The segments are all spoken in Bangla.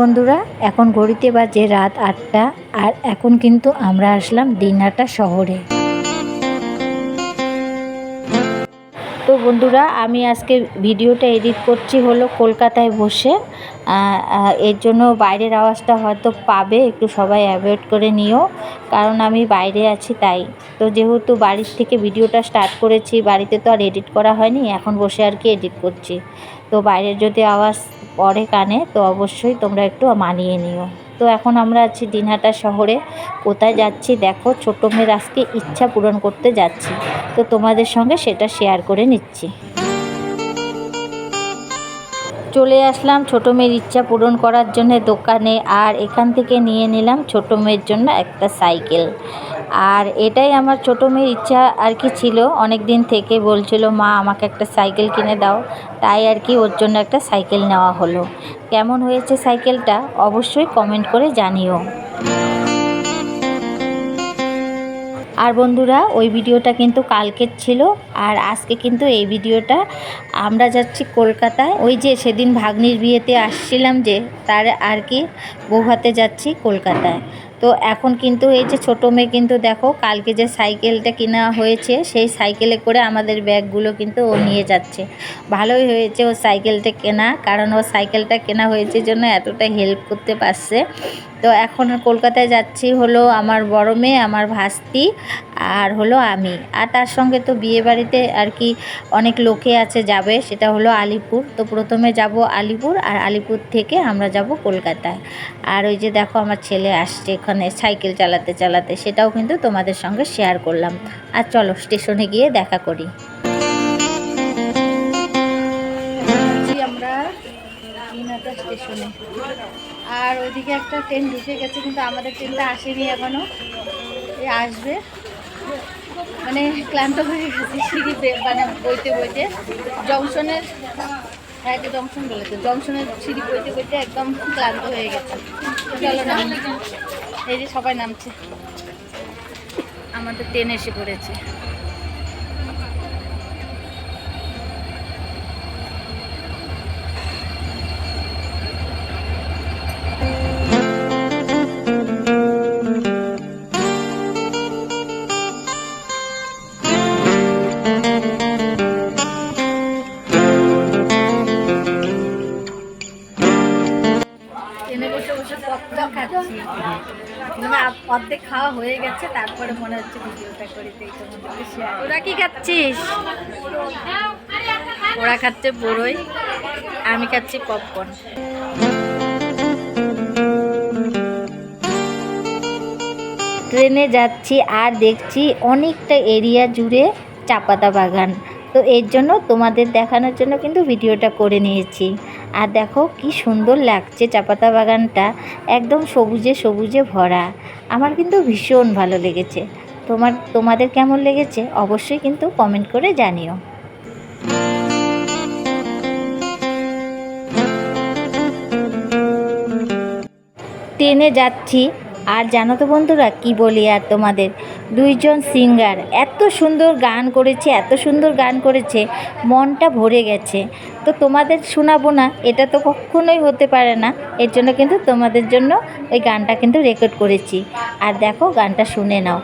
বন্ধুরা, এখন ঘড়িতে বাজে রাত আটটা, আর এখন কিন্তু আমরা আসলাম দিনহাটা শহরে। তো বন্ধুরা, আমি আজকে ভিডিওটা এডিট করছি হলো কলকাতায় বসে। এর জন্য বাইরের আওয়াজটা হয়তো পাবে, একটু সবাই অ্যাভয়েড করে নিও, কারণ আমি বাইরে আছি তাই। তো যেহেতু বাড়ির থেকে ভিডিওটা স্টার্ট করেছি, বাড়িতে তো আর এডিট করা হয়নি, এখন বসে আর কি এডিট করছি। তো বাইরের যদি আওয়াজ পড়ে কানে, তো অবশ্যই তোমরা একটু মানিয়ে নিও। তো এখন আমরা আছি দিনহাটা শহরে। কোথায় যাচ্ছি দেখো, ছোটো মেয়ের আজকে ইচ্ছা পূরণ করতে যাচ্ছি। তো তোমাদের সঙ্গে সেটা শেয়ার করে নিচ্ছি। চলে আসলাম ছোটো মেয়ের ইচ্ছা পূরণ করার জন্য দোকানে, আর এখান থেকে নিয়ে নিলাম ছোটো মেয়ের জন্য একটা সাইকেল। আর এটাই আমার ছোটো মেয়ের ইচ্ছা আর কি ছিল। অনেক দিন থেকে বলছিল, মা, আমাকে একটা সাইকেল কিনে দাও। তাই আর কি ওর জন্য একটা সাইকেল নেওয়া হলো। কেমন হয়েছে সাইকেলটা অবশ্যই কমেন্ট করে জানিও। আর বন্ধুরা, ওই ভিডিওটা কিন্তু কালকের ছিল, আর আজকে কিন্তু এই ভিডিওটা। আমরা যাচ্ছি কলকাতায়। ওই যে সেদিন ভাগ্নির বিয়েতে আসছিলাম যে, তার আর কি, বৌভাতে যাচ্ছি কলকাতায়। তো এখন কিন্তু এই যে ছোটো মেয়ে কিন্তু দেখো, কালকে যে সাইকেলটা কেনা হয়েছে, সেই সাইকেলে করে আমাদের ব্যাগগুলো কিন্তু ও নিয়ে যাচ্ছে। ভালোই হয়েছে ও সাইকেলটা কেনা, কারণ ও সাইকেলটা কেনা হয়েছে জন্য এতটা হেল্প করতে পারছে। তো এখন কলকাতায় যাচ্ছি হলো আমার বড় মেয়ে, আমার ভাস্তি। আর হলো আমি। আর তার সঙ্গে তো বিয়ে বাড়িতে আর কি অনেক লোকে আছে যাবে, সেটা হলো আলিপুর। তো প্রথমে যাব আলিপুর আর আলিপুর থেকে আমরা যাব কলকাতায়। আর ওই যে দেখো আমার ছেলে আসছে এখানে সাইকেল চালাতে চালাতে, সেটাও কিন্তু তোমাদের সঙ্গে শেয়ার করলাম। আর চলো স্টেশনে গিয়ে দেখা করি। আমরা স্টেশনে আর ওইদিকে একটা ট্রেন ঢুকে গেছে, কিন্তু আমাদের ট্রেনটা আসেনি এখনও। আসবে। মানে ক্লান্ত হয়ে গেছে সিঁড়িতে মানে বইতে বইতে। জংশনের হ্যাঁ জংশন বলেছে। জংশনের সিঁড়ি বইতে বইতে একদম ক্লান্ত হয়ে গেছে। চলো নাম। এই যে সবাই নামছে। আমাদের ট্রেন এসে পড়েছে। মানে অর্ধেক খাওয়া হয়ে গেছে তারপরে মনে হচ্ছে ভিডিওটা করি তাই তোমাদেরকে শেয়ার ওরা কি খাচ্ছিস? ওরা খাচ্ছে বড়ই আমি খাচ্ছি পপকর্ন ট্রেনে যাচ্ছি আর দেখছি অনেকটা এরিয়া জুড়ে চা পাতা বাগান। তো এর জন্য তোমাদের দেখানোর জন্য কিন্তু ভিডিওটা করে নিয়েছি। আর দেখো কি সুন্দর লাগছে চাপাতা বাগানটা, একদম সবুজে সবুজে ভরা। আমার কিন্তু ভীষণ ভালো লেগেছে। তোমার, তোমাদের কেমন লেগেছে? অবশ্যই কিন্তু কমেন্ট করে জানিও। ট্রেনে যাচ্ছি। আর জানো তো বন্ধুরা কি বলি আর তোমাদের? দুইজন সিঙ্গার এত সুন্দর গান করেছে, এত সুন্দর গান করেছে, মনটা ভরে গেছে। তো তোমাদের শোনাবো না, এটা তো কখনোই হতে পারে না। এর জন্য কিন্তু তোমাদের জন্য ওই গানটা কিন্তু রেকর্ড করেছি। আর দেখো গানটা শুনে নাও।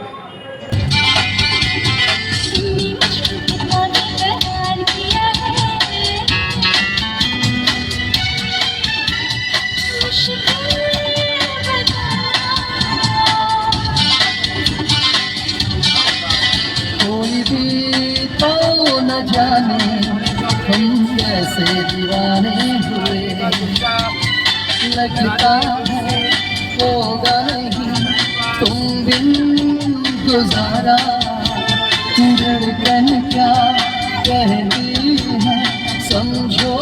कैसे दीवाने हुए लगता है होगा नहीं तुम बिन गुजारा धड़कन क्या कहती है समझो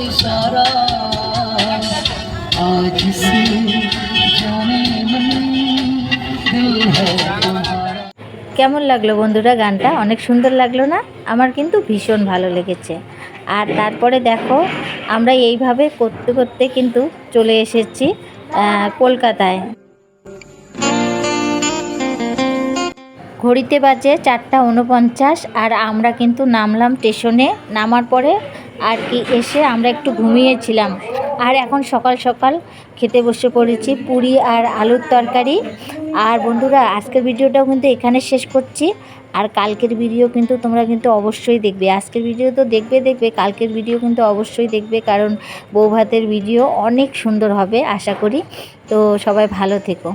इशारा आज से जाने मन दिल है तुम्हारा কেমন লাগলো বন্ধুরা গানটা অনেক সুন্দর লাগলো না আমার কিন্তু ভীষণ ভালো লেগেছে আর তারপরে দেখো, আমরা এইভাবে করতে করতে কিন্তু চলে এসেছি কলকাতায়। ঘড়িতে বাজে চারটা উনপঞ্চাশ আর আমরা কিন্তু নামলাম স্টেশনে। নামার পরে আর কি এসে আমরা একটু ঘুমিয়েছিলাম। আর এখন সকাল সকাল খেতে বসে পড়েছি পুরি আর আলুর তরকারি। আর বন্ধুরা, আজকের ভিডিওটাও কিন্তু এখানে শেষ করছি। আর কালকের ভিডিও কিন্তু তোমরা কিন্তু অবশ্যই দেখবে। আজকের ভিডিও তো দেখবে দেখবে, কালকের ভিডিও কিন্তু অবশ্যই দেখবে কারণ বৌভাতের ভিডিও অনেক সুন্দর হবে, আশা করি। তো সবাই ভালো থেকো।